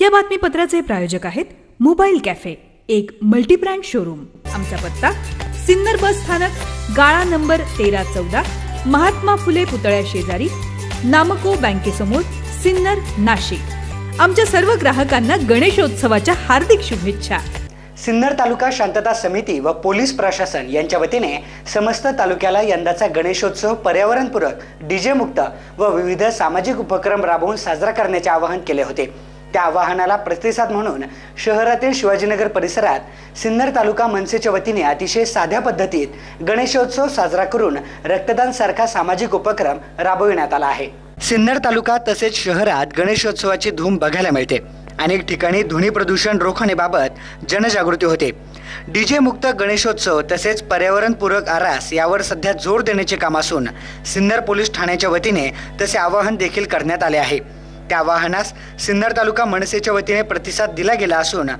या बातमीपत्राचे प्रायोजक आहेत मोबाईल कॅफे एक मल्टीब्रँड शोरूम. आमचा पत्ता सिन्नर बस स्थानक गाळा नंबर तेरा चौदा महात्मा फुले पुतळ्या शेजारी नामको बँकेसमोर सिन्नर नाशिक. आमच्या सर्व ग्राहकांना गणेशोत्सवाच्या हार्दिक शुभेच्छा. सिन्नर तालुका शांतता समिती व पोलीस प्रशासन यांच्या वतीने समस्त तालुक्याला यंदाचा गणेशोत्सव पर्यावरणपूरक डीजे मुक्त व विविध सामाजिक उपक्रम राबवून साजरा करण्याचे आवाहन केले होते. त्या आवाहनाला प्रतिसाद म्हणून शहरातील शिवाजीनगर परिसरात सिन्नर तालुका मनसेच्या वतीने अतिशय साध्या पद्धतीत गणेशोत्सव साजरा करून रक्तदान सारखा सामाजिक उपक्रम राबविण्यात आला आहे. सिन्नर तालुका तसेच शहरात गणेशोत्सवाची धूम बघायला मिळते. अनेक ठिकाणी ध्वनी प्रदूषण रोखण्याबाबत जनजागृती होते. डीजे मुक्त गणेशोत्सव तसेच पर्यावरणपूरक आरास यावर सध्या जोर देण्याचे काम असून सिन्नर पोलीस ठाण्याच्या वतीने तसे आवाहन देखील करण्यात आले आहे. त्या आवाहनास सिन्नर तालुका मनसेच्या वतीने प्रतिसाद दिला गेला असून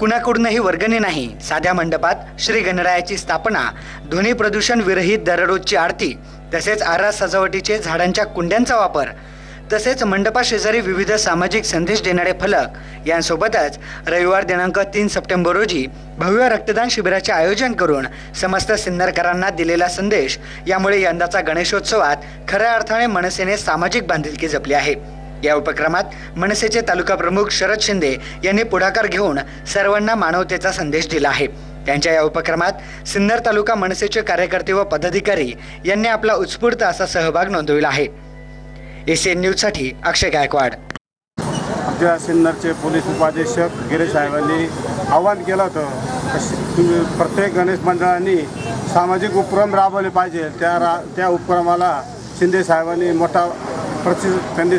कुणाकडूनही वर्गणी नाही. साध्या मंडपात श्री गणरायाची स्थापना ध्वनी प्रदूषण विरहित दररोजची आरती तसेच आरास सजावटीचे झाडांच्या कुंड्यांचा वापर तसेच मंडपाशेजारी विविध सामाजिक संदेश देणारे फलक यांसोबतच रविवार दिनांक तीन सप्टेंबर रोजी भव्य रक्तदान शिबिराचे आयोजन करून समस्त सिन्नरकरांना दिलेला संदेश यामुळे यंदाचा गणेशोत्सवात खऱ्या अर्थाने मनसेने सामाजिक बांधिलकी जपली आहे. या उपक्रमात मनसेचे तालुका प्रमुख शरद शिंदे यांनी पुढाकार घेऊन सर्वांना मानवतेचा संदेश दिला आहे. त्यांच्या या उपक्रमात सिन्नर तालुका मनसेचे कार्यकर्ते व पदाधिकारी यांनी आपला उत्स्फूर्त असा सहभाग नोंदविला आहे. एसीएन न्यूजसाठी अक्षय गायकवाड. आमच्या सिन्नरचे पोलीस उपाधीक्षक गिरीश साहेबांनी आवाहन केलं होतं प्रत्येक गणेश मंडळांनी सामाजिक उपक्रम राबवले पाहिजे. त्या रा त्या उपक्रमाला शिंदे साहेबांनी मोठा प्रति त्यांनी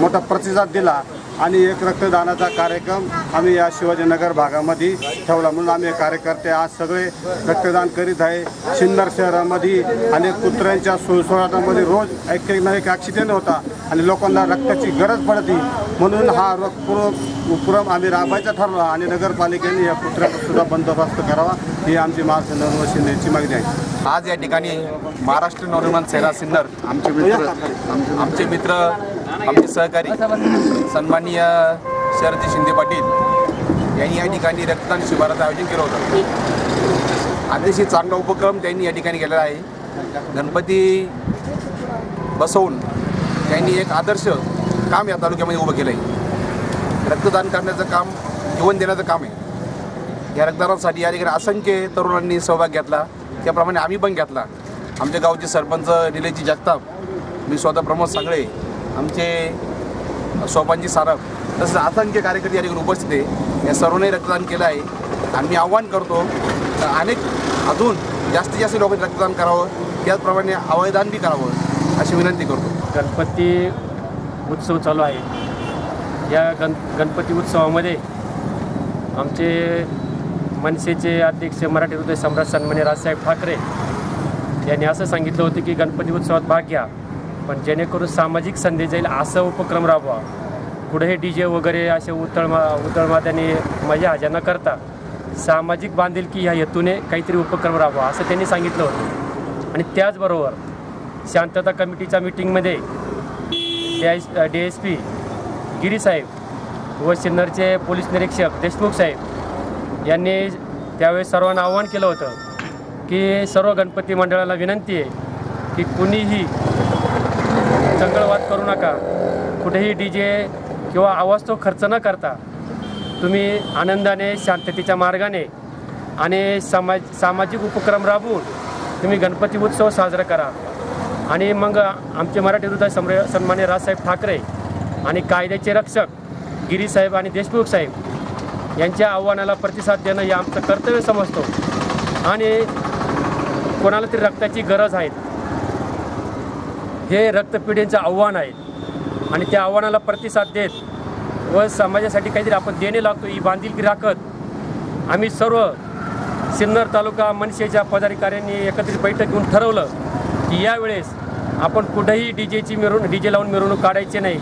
मोठा प्रतिसाद दिला आणि एक रक्तदानाचा कार्यक्रम आम्ही या शिवाजीनगर भागामध्ये ठेवला. म्हणून आम्ही कार्यकर्ते आज सगळे रक्तदान करीत आहे. सिन्नर शहरामध्ये अनेक कुत्र्यांच्या सुळसुळाटामध्ये रोज एक एक ना एक ॲक्सिडेंट होता आणि लोकांना रक्ताची गरज पडती. म्हणून हा रक्तपूर्वक उपक्रम आम्ही राबवायचा ठरला आणि नगरपालिकेने या कुत्र्याचा सुद्धा बंदोबस्त करावा. ही आमची महाराष्ट्र नवनिर्माण सेनेची मागणी आहे. आज या ठिकाणी महाराष्ट्र नवनिर्माण सेना सिन्नर आमचे मित्र आमचे मित्र आमचे सहकारी सन्माननीय शरदजी शिंदे पाटील यांनी या ठिकाणी रक्तदान शिबिराचं आयोजन केलं होतं. अतिशय चांगला उपक्रम त्यांनी या ठिकाणी केलेला आहे. गणपती बसवून त्यांनी एक आदर्श काम या तालुक्यामध्ये उभं केलं आहे रक्तदान करण्याचं काम जीवन देण्याचं काम आहे. या रक्तदानासाठी या ठिकाणी असंख्य तरुणांनी सहभाग घेतला. त्याप्रमाणे आम्ही पण घेतला. आमच्या गावचे सरपंच निलेजी जगताप मी स्वतः प्रमोद सागळे आमचे सोपांजी सारप तसंच असंख्य कार्यकर्ते या ठिकाणी उपस्थित आहे. या सर्वांनी रक्तदान केलं आहे. आम्ही आव्हान करतो तर अनेक अजून जास्तीत जास्त लोकांनी रक्तदान करावं त्याचप्रमाणे अवयदान बी करावं अशी विनंती करतो. गणपती उत्सव चालू आहे. या गण गणपती उत्सवामध्ये आमचे मनसेचे अध्यक्ष मराठी हृदय सम्राट सन्मान्य राजसाहेब ठाकरे यांनी असं सांगितलं होतं की गणपती उत्सवात भाग घ्या पण जेणेकरून सामाजिक संधी जाईल असं उपक्रम राबवा. कुठेही डी जे वगैरे असे उतळमा उतळमात्याने मजा हजा न करता सामाजिक बांधिलकी ह्या हेतूने काहीतरी उपक्रम राबवा असं त्यांनी सांगितलं होतं. आणि त्याचबरोबर शांतता कमिटीच्या मिटिंगमध्ये D S D S P गिरीसाहेब व सिन्नरचे पोलीस निरीक्षक देशमुख साहेब यांनी त्यावेळेस सर्वांना आव्हान केलं होतं की सर्व गणपती मंडळाला विनंती आहे की कुणीही चंगळवाद करू नका. कुठेही डी जे किंवा आवाज तो खर्च न करता तुम्ही आनंदाने शांततेच्या मार्गाने आणि समाज सामाजिक उपक्रम राबवून तुम्ही गणपती उत्सव साजरा करा. आणि मग आमचे मराठी हृदय सम्र सन्मान्य राजसाहेब ठाकरे आणि कायद्याचे रक्षक गिरीसाहेब आणि देशमुख साहेब यांच्या आव्हानाला प्रतिसाद देणं हे आमचं कर्तव्य समजतो. आणि कोणाला तरी रक्ताची गरज आहे. हे रक्तपिढींचं आव्हान आहे. आणि त्या आव्हानाला प्रतिसाद देत व समाजासाठी काहीतरी आपण देणे लागतो ही बांधिलकी राखत आम्ही सर्व सिन्नर तालुका मनसेच्या पदाधिकाऱ्यांनी एकत्रित बैठक घेऊन ठरवलं की यावेळेस आपण कुठेही डी जेची मिरवणूक डी जे लावून मिरवणूक काढायची नाही.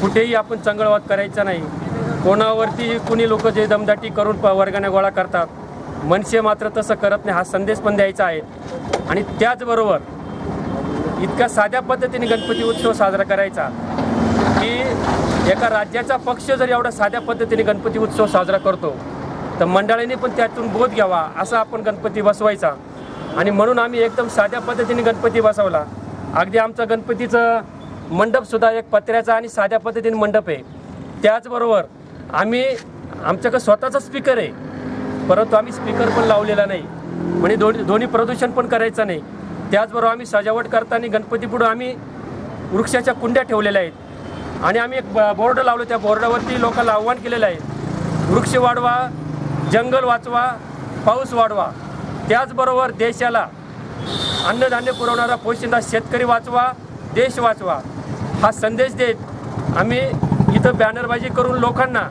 कुठेही आपण चंगळवाद करायचा नाही. कोणावरती कुणी लोक जे दमदाटी करून प वर्गाने गोळा करतात मनसे मात्र तसं करत नाही हा संदेश पण द्यायचा आहे. आणि त्याचबरोबर इतक्या साध्या पद्धतीने गणपती उत्सव साजरा करायचा की एका राज्याचा पक्ष जर एवढा साध्या पद्धतीने गणपती उत्सव साजरा करतो तर मंडळांनी पण त्यातून बोध घ्यावा असा आपण गणपती बसवायचा. आणि म्हणून आम्ही एकदम साध्या पद्धतीने गणपती बसवला. अगदी आमचं गणपतीचं मंडपसुद्धा एक पत्र्याचा आणि साध्या पद्धतीने मंडप आहे. त्याचबरोबर आम्ही आमच्याकडे स्वतःचा स्पीकर आहे. परंतु आम्ही स्पीकर पण लावलेला नाही. म्हणजे दोन्ही दोन्ही प्रदूषण पण करायचं नाही. त्याचबरोबर आम्ही सजावट करताना गणपतीपुढं आम्ही वृक्षाच्या कुंड्या ठेवलेल्या आहेत. आणि आम्ही एक ब- बोर्ड लावलो त्या बोर्डावरती लोकांना आव्हान केलेलं आहे. वृक्ष वाढवा जंगल वाचवा पाऊस वाढवा. त्याचबरोबर देशाला अन्नधान्य पुरवणारा पोशिंदा शेतकरी वाचवा देश वाचवा. हा संदेश देत आम्ही इथं बॅनरबाजी करून लोकांना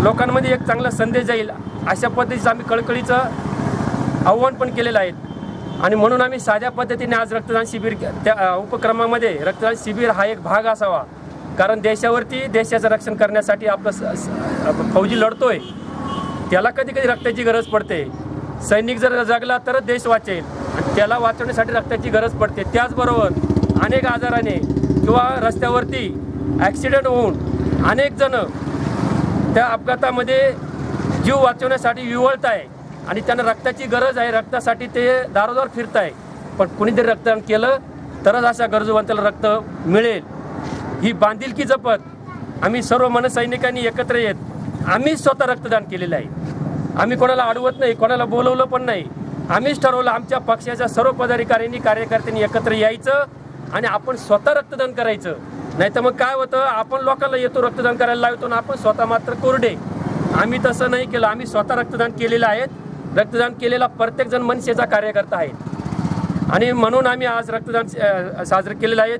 लोकांमध्ये एक चांगला संदेश जाईल अशा पद्धतीचं आम्ही कळकळीचं आव्हान पण केलेलं आहे. आणि म्हणून आम्ही साध्या पद्धतीने आज रक्तदान शिबिर त्या उपक्रमामध्ये रक्तदान शिबिर हा एक भाग असावा. कारण देशावरती देशाचं रक्षण करण्यासाठी आपलं स- फौजी लढतोय. त्याला कधी कधी रक्ताची गरज पडते. सैनिक जर जगला तरच देश वाचेल. त्याला वाचवण्यासाठी रक्ताची गरज पडते. त्याचबरोबर अनेक आजाराने किंवा रस्त्यावरती ॲक्सिडेंट होऊन अनेक जण त्या अपघातामध्ये जीव वाचवण्यासाठी विवळत आहे आणि त्यांना रक्ताची गरज आहे. रक्तासाठी ते दारोदार फिरत आहे पण कुणीतरी रक्तदान केलं तरच अशा गरजवंताला रक्त मिळेल. ही बांधिलकी जपत आम्ही सर्व मनसैनिकांनी एकत्र येत आम्ही स्वतः रक्तदान केलेलं आहे. आम्ही कोणाला अडवत नाही कोणाला बोलवलं पण नाही. आम्हीच ठरवलं आमच्या पक्षाच्या सर्व पदाधिकाऱ्यांनी कार्यकर्त्यांनी एकत्र यायचं आणि आपण स्वतः रक्तदान करायचं. नाही तर मग काय होतं आपण लोकांना येतो रक्तदान करायला लावतो आणि आपण स्वतः मात्र कोरडे. आम्ही तसं नाही केलं. आम्ही स्वतः रक्तदान केलेलं आहे रक्तदान केलेला प्रत्येकजण मनसेचा कार्यकर्ता आहे आणि म्हणून आम्ही आज रक्तदान साजरं केलेलं आहे.